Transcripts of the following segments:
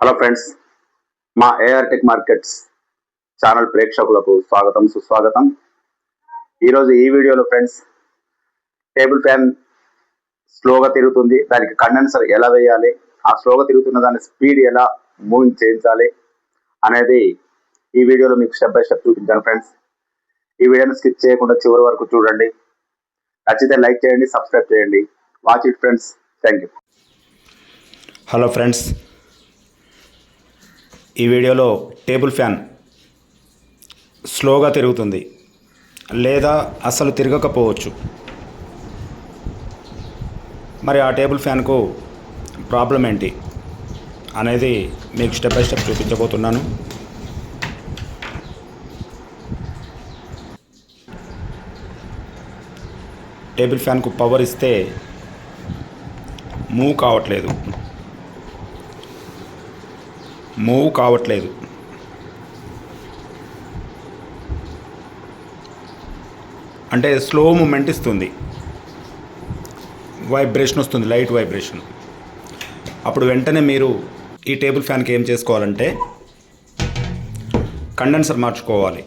Hello friends మా ఏఆర్టెక్ markets channel ప్రేక్షకులకు స్వాగతం సుస్వాగతం. ఈరోజు ఈ వీడియోలో ఫ్రెండ్స్ టేబుల్ ఫ్యాన్ స్లోగా తిరుగుతుంది. దానికి కండెన్సర్ ఎలా వేయాలి? ఆ స్లోగా తిరుగుతున్న దాని స్పీడ్ ఎలా మూవింగ్ చేయించాలి అనేది ఈ వీడియోలో మీకు స్టెప్ బై స్టెప్ చూపించాను ఫ్రెండ్స్. ఈ వీడియోని స్కిప్ చేయకుండా చివరి వరకు చూడండి. నచ్చితే లైక్ చేయండి సబ్స్క్రైబ్ చేయండి. Watch it friends. Thank you. Hello friends ఈ వీడియోలో టేబుల్ ఫ్యాన్ స్లోగా తిరుగుతుంది లేదా అసలు తిరగకపోవచ్చు. మరి ఆ టేబుల్ ఫ్యాన్కు ప్రాబ్లం ఏంటి అనేది మీకు స్టెప్ బై స్టెప్ చూపించబోతున్నాను. టేబుల్ ఫ్యాన్కు పవర్ ఇస్తే మూవ్ కావట్లేదు. మూవ్ కావట్లేదు. అంటే స్లో మూమెంట్ ఇస్తుంది. వైబ్రేషన్ వస్తుంది లైట్ వైబ్రేషన్. అప్పుడు వెంటనే మీరు ఈ టేబుల్ ఫ్యాన్కి ఏం చేసుకోవాలంటే కండెన్సర్ మార్చుకోవాలి.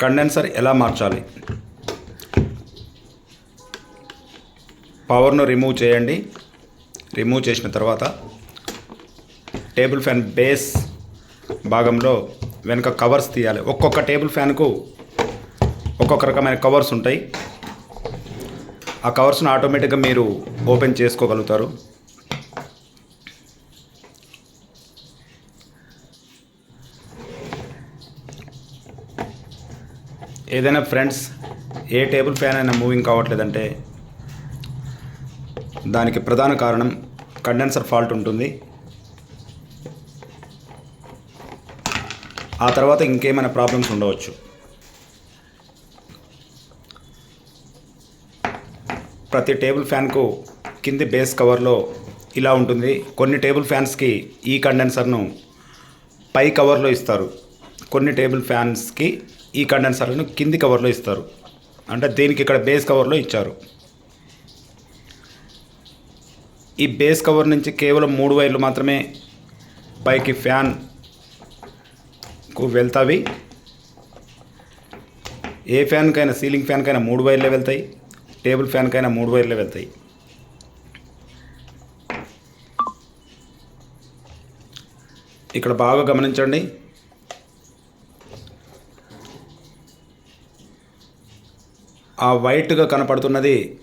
కండెన్సర్ ఎలా మార్చాలి? పవర్ను రిమూవ్ చేయండి. రిమూవ్ చేసిన తర్వాత టేబుల్ ఫ్యాన్ బేస్ భాగంలో వెనుక కవర్స్ తీయాలి. ఒక్కొక్క టేబుల్ ఫ్యాన్కు ఒక్కొక్క రకమైన కవర్స్ ఉంటాయి. ఆ కవర్స్ను ఆటోమేటిక్గా మీరు ఓపెన్ చేసుకోగలుగుతారు. ఏదైనా ఫ్రెండ్స్ ఏ టేబుల్ ఫ్యాన్ అయినా మూవింగ్ కావట్లేదంటే దానికి ప్రధాన కారణం కండెన్సర్ ఫాల్ట్ ఉంటుంది. ఆ తర్వాత ఇంకేమైనా ప్రాబ్లమ్స్ ఉండవచ్చు. ప్రతి టేబుల్ ఫ్యాన్కు కింది బేస్ కవర్లో ఇలా ఉంటుంది. కొన్ని టేబుల్ ఫ్యాన్స్కి ఈ కండెన్సర్ను పై కవర్లో ఇస్తారు. కొన్ని టేబుల్ ఫ్యాన్స్కి ఈ కండెన్సర్లను కింది కవర్లో ఇస్తారు. అంటే దీనికి ఇక్కడ బేస్ కవర్లో ఇచ్చారు. ఈ బేస్ కవర్ నుంచి కేవలం మూడు వైర్లు మాత్రమే పైకి ఫ్యాన్ వెళ్తావి? ఏ ఫ్యాన్కైనా సీలింగ్ ఫ్యాన్కైనా మూడు వైర్లే వెళ్తాయి టేబుల్ ఫ్యాన్కైనా మూడు వైర్లే వెళ్తాయి. ఇక్కడ బాగా గమనించండి. ఆ వైట్గా కనపడుతున్నది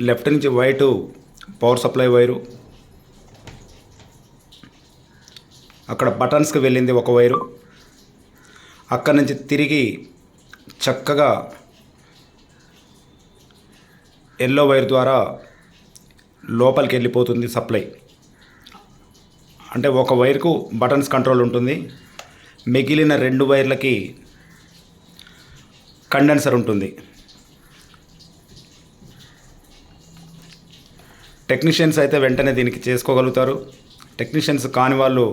లెఫ్ట్ నుంచి వైటు పవర్ సప్లై వైరు. అక్కడ బటన్స్కి వెళ్ళింది ఒక వైరు. అక్కడి నుంచి తిరిగి చక్కగా ఎల్లో వైర్ ద్వారా లోపలికి వెళ్ళిపోతుంది సప్లై. అంటే ఒక వైర్కు బటన్స్ కంట్రోల్ ఉంటుంది. మిగిలిన రెండు వైర్లకి కండెన్సర్ ఉంటుంది. టెక్నీషియన్స్ అయితే వెంటనే దీనికి చేసుకోగలుగుతారు. టెక్నీషియన్స్ కాని వాళ్ళు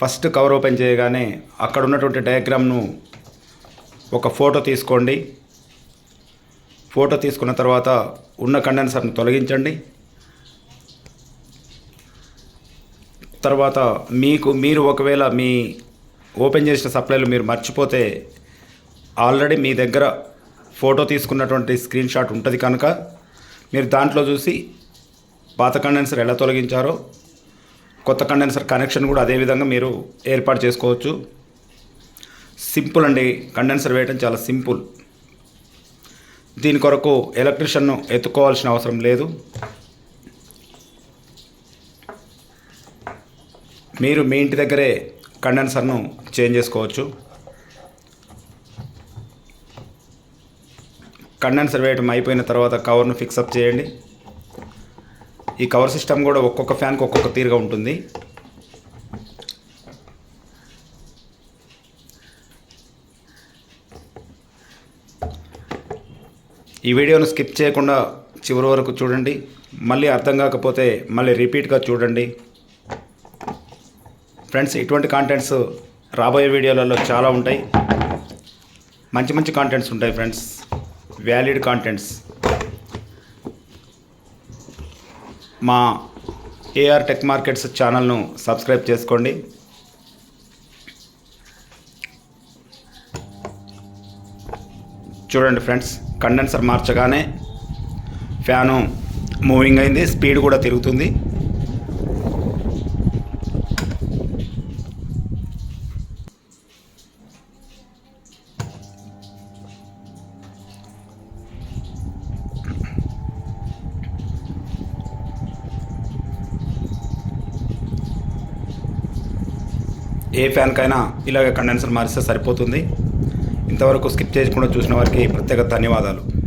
ఫస్ట్ కవర్ ఓపెన్ చేయగానే అక్కడ ఉన్నటువంటి డయాగ్రామ్ను ఒక ఫోటో తీసుకోండి. ఫోటో తీసుకున్న తర్వాత ఉన్న కండెన్సర్ను తొలగించండి. తర్వాత మీకు మీరు ఒకవేళ మీ ఓపెన్ చేసిన సప్లైలు మీరు మర్చిపోతే ఆల్రెడీ మీ దగ్గర ఫోటో తీసుకున్నటువంటి స్క్రీన్ షాట్ ఉంటుంది కనుక మీరు దాంట్లో చూసి పాత కండెన్సర్ ఎలా తొలగించారో కొత్త కండెన్సర్ కనెక్షన్ కూడా అదే విధంగా మీరు ఏర్పాటు చేసుకోవచ్చు. సింపుల్ అండి. కండెన్సర్ వేయటం చాలా సింపుల్ దీని కొరకు ఎలక్ట్రిషియన్ను ఎత్తుకోవాల్సిన అవసరం లేదు. మీరు మీ ఇంటి దగ్గరే కండెన్సర్ను చేంజ్ చేసుకోవచ్చు. కండెన్సర్ వేయటం అయిపోయిన తర్వాత కవర్ను ఫిక్సప్ చేయండి. ఈ కవర్ సిస్టమ్ కూడా ఒక్కొక్క ఫ్యాన్కి ఒక్కొక్క తీరుగా ఉంటుంది. ఈ వీడియోను స్కిప్ చేయకుండా చివరి వరకు చూడండి. మళ్ళీ అర్థం కాకపోతే మళ్ళీ రిపీట్గా చూడండి. ఫ్రెండ్స్ ఇటువంటి కాంటెంట్స్ రాబోయే వీడియోలలో చాలా ఉంటాయి. మంచి మంచి కాంటెంట్స్ ఉంటాయి ఫ్రెండ్స్. వ్యాలిడ్ కాంటెంట్స్ మా ఏఆర్ టెక్ మార్కెట్స్ ఛానల్ను సబ్స్క్రైబ్ చేసుకోండి. చూడండి ఫ్రెండ్స్ కండెన్సర్ మార్చగానే ఫ్యాను మూవింగ్ అయింది స్పీడ్ కూడా తిరుగుతుంది. ఏ ఫ్యాన్కైనా ఇలాగ కండెన్సర్ మారిస్తే సరిపోతుంది. ఇంతవరకు స్కిప్ చేయకుండా చూసిన వారికి ప్రత్యేక ధన్యవాదాలు.